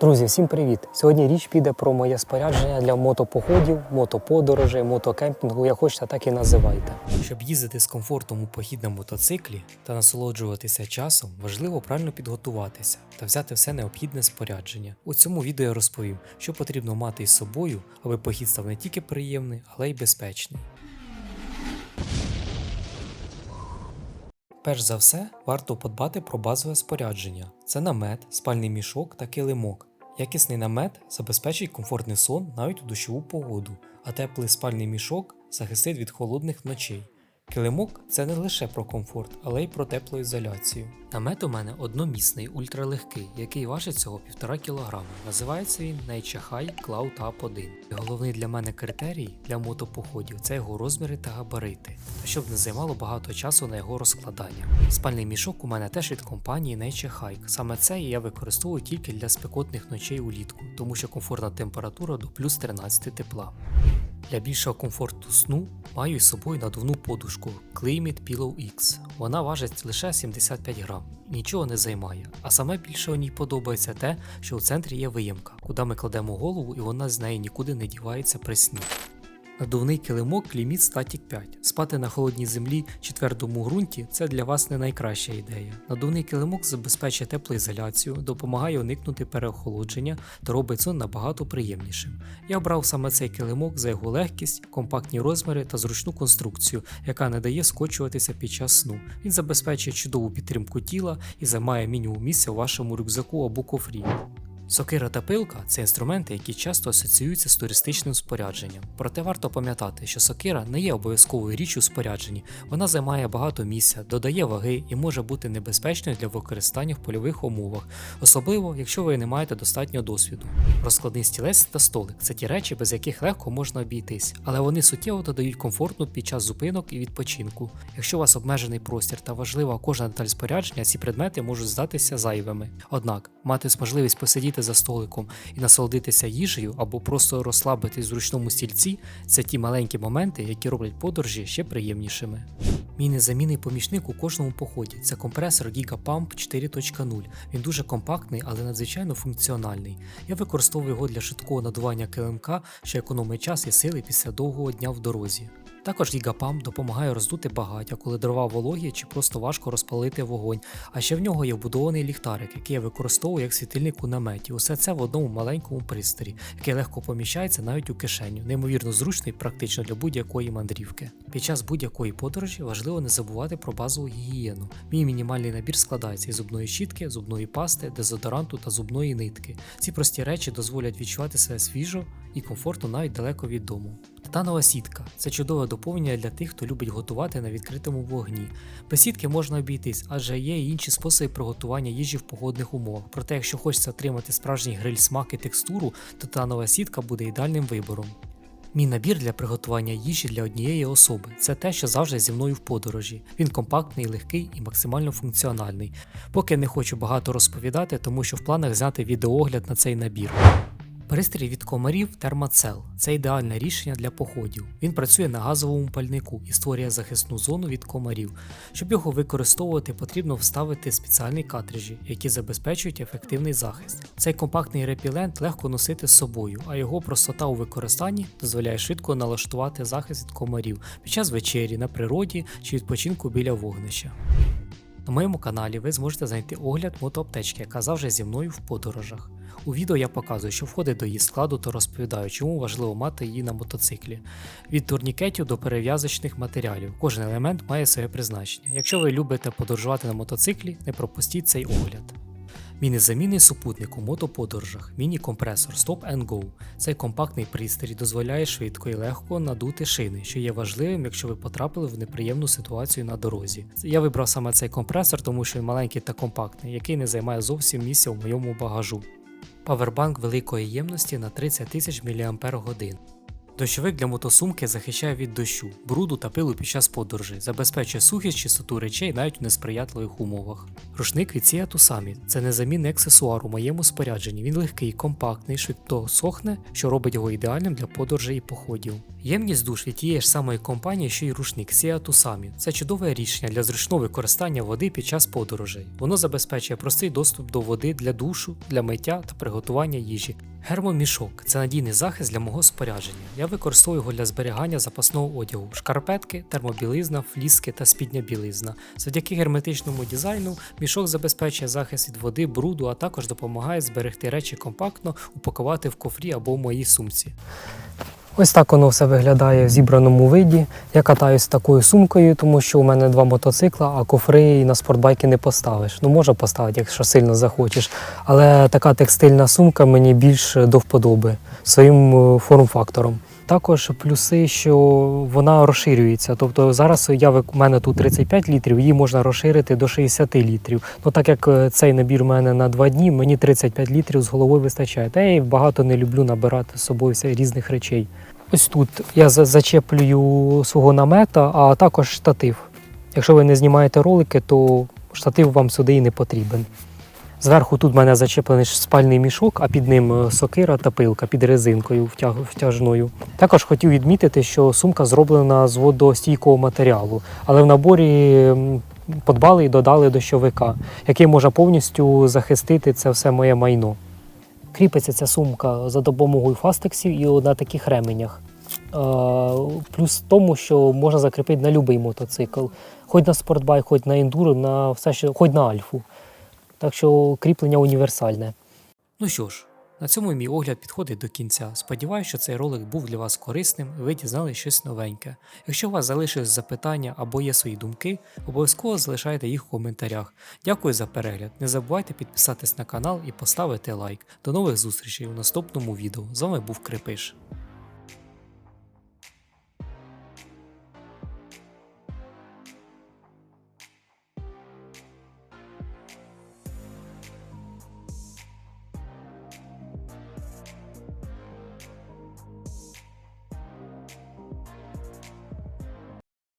Друзі, всім привіт! Сьогодні річ піде про моє спорядження для мотопоходів, мотоподорожей, мотокемпінгу, як хочете, так і називайте. Щоб їздити з комфортом у похід на мотоциклі та насолоджуватися часом, важливо правильно підготуватися та взяти все необхідне спорядження. У цьому відео я розповім, що потрібно мати із собою, аби похід став не тільки приємний, але й безпечний. Перш за все, варто подбати про базове спорядження: це намет, спальний мішок та килимок. Якісний намет забезпечить комфортний сон навіть у дощову погоду, а теплий спальний мішок захистить від холодних ночей. Килимок це не лише про комфорт, але й про теплоізоляцію. Намет у мене одномісний, ультралегкий, який важить всього 1,5 кг. Називається він Nature Cloud Up 1. І головний для мене критерій для мотопоходів це його розміри та габарити, щоб не займало багато часу на його розкладання. Спальний мішок у мене теж від компанії Hike. Саме це я використовую тільки для спекотних ночей улітку, тому що комфортна температура до плюс 13 тепла. Для більшого комфорту сну маю із собою надувну подушку Climate Pillow X. Вона важить лише 75 грам, нічого не займає. А саме більше у ній подобається те, що у центрі є виємка, куди ми кладемо голову і вона з неї нікуди не дівається при сні. Надувний килимок Кліміт Static 5. Спати на холодній землі чи твердому ґрунті це для вас не найкраща ідея. Надувний килимок забезпечує теплоізоляцію, допомагає уникнути переохолодження та робить сон набагато приємнішим. Я обрав саме цей килимок за його легкість, компактні розміри та зручну конструкцію, яка не дає скочуватися під час сну. Він забезпечує чудову підтримку тіла і займає мінімум місця у вашому рюкзаку або кофрі. Сокира та пилка це інструменти, які часто асоціюються з туристичним спорядженням. Проте варто пам'ятати, що сокира не є обов'язковою річчю у спорядженні, вона займає багато місця, додає ваги і може бути небезпечною для використання в польових умовах, особливо якщо ви не маєте достатньо досвіду. Розкладний стілець та столик це ті речі, без яких легко можна обійтись, але вони суттєво додають комфортну під час зупинок і відпочинку. Якщо у вас обмежений простір та важлива кожна деталь спорядження, ці предмети можуть здатися зайвими. Однак, мати можливість посидіти за столиком і насолодитися їжею або просто розслабитись в зручному стільці це ті маленькі моменти, які роблять подорожі ще приємнішими. Мій незамінний помічник у кожному поході це компресор GigaPump 4.0. Він дуже компактний, але надзвичайно функціональний. Я використовую його для швидкого надування килимка, що економить час і сили після довгого дня в дорозі. Також гігапам допомагає роздути багаття, коли дрова вологі чи просто важко розпалити вогонь. А ще в нього є вбудований ліхтарик, який я використовую як світильник у наметі. Усе це в одному маленькому пристрої, який легко поміщається навіть у кишеню, неймовірно зручно і практично для будь-якої мандрівки. Під час будь-якої подорожі важливо не забувати про базову гігієну. Мій мінімальний набір складається із зубної щітки, зубної пасти, дезодоранту та зубної нитки. Ці прості речі дозволять відчувати себе свіжо і комфортно навіть далеко від дому. Титанова сітка це чудове доповнення для тих, хто любить готувати на відкритому вогні. Без сітки можна обійтись, адже є і інші способи приготування їжі в погодних умовах. Проте, якщо хочеться отримати справжній гриль смак і текстуру, то титанова сітка буде ідеальним вибором. Мій набір для приготування їжі для однієї особи це те, що завжди зі мною в подорожі. Він компактний, легкий і максимально функціональний. Поки не хочу багато розповідати, тому що в планах взяти відеоогляд на цей набір. Пристрій від комарів Термацел це ідеальне рішення для походів. Він працює на газовому пальнику і створює захисну зону від комарів. Щоб його використовувати, потрібно вставити спеціальні картриджі, які забезпечують ефективний захист. Цей компактний репілент легко носити з собою, а його простота у використанні дозволяє швидко налаштувати захист від комарів під час вечері на природі чи відпочинку біля вогнища. На моєму каналі ви зможете знайти огляд мотоаптечки, яка завжди зі мною в подорожах. У відео я показую, що входить до її складу та розповідаю, чому важливо мати її на мотоциклі. Від турнікетів до перев'язочних матеріалів. Кожен елемент має своє призначення. Якщо ви любите подорожувати на мотоциклі, не пропустіть цей огляд. Мій незамінний супутник у мотоподорожах міні-компресор Stop and Go. Цей компактний пристрій дозволяє швидко і легко надути шини, що є важливим, якщо ви потрапили в неприємну ситуацію на дорозі. Я вибрав саме цей компресор, тому що він маленький та компактний, який не займає зовсім місця в моєму багажу. Павербанк великої ємності на 30 тисяч мАч. Дощовик для мотосумки захищає від дощу, бруду та пилу під час подорожі, забезпечує сухість чистоту речей навіть у несприятливих умовах. Рушник від Sia Tusami – це незамінний аксесуар у моєму спорядженні. Він легкий, компактний, швидко сохне, що робить його ідеальним для подорожей і походів. Ємність душ від тієї ж самої компанії, що й рушник Sia Tusami. Це чудове рішення для зручного використання води під час подорожей. Воно забезпечує простий доступ до води для душу, для миття та приготування їжі. Гермомішок це надійний захист для мого спорядження. Я використовую його для зберігання запасного одягу, шкарпетки, термобілизна, фліски та спідня білизна. Завдяки герметичному дизайну мішок забезпечує захист від води, бруду, а також допомагає зберегти речі компактно, упакувати в кофрі або в моїй сумці. Ось так воно все виглядає в зібраному виді. Я катаюсь такою сумкою, тому що у мене два мотоцикла, а кофри на спортбайки не поставиш. Ну, можна поставити, якщо сильно захочеш. Але така текстильна сумка мені більш до вподоби своїм е, форм-фактором. Також плюси, що вона розширюється. Тобто зараз я у мене тут 35 літрів, її можна розширити до 60 літрів. Ну так як е, цей набір у мене на 2 дні, мені 35 літрів з головою вистачає. Та я багато не люблю набирати з собою різних речей. Ось тут я зачеплюю свого намета, а також штатив. Якщо ви не знімаєте ролики, то штатив вам сюди і не потрібен. Зверху тут в мене зачеплений спальний мішок, а під ним е, сокира та пилка під резинкою втяжною. Також хотів відмітити, що сумка зроблена з водостійкого матеріалу, але в наборі подбали і додали дощовика, який може повністю захистити це все моє майно. Кріпиться ця сумка за допомогою фастексів і на таких ременях. Е, Плюс в тому, що можна закріпити на будь-який мотоцикл, хоч на спортбайк, хоч на ендуро, на все, що, хоч на альфу. Так що кріплення універсальне. Ну що ж, на цьому мій огляд підходить до кінця. Сподіваюся, що цей ролик був для вас корисним і ви дізнали щось новеньке. Якщо у вас залишились запитання або є свої думки, обов'язково залишайте їх у коментарях. Дякую за перегляд. Не забувайте підписатись на канал і поставити лайк. До нових зустрічей у наступному відео. З вами був Крепиш.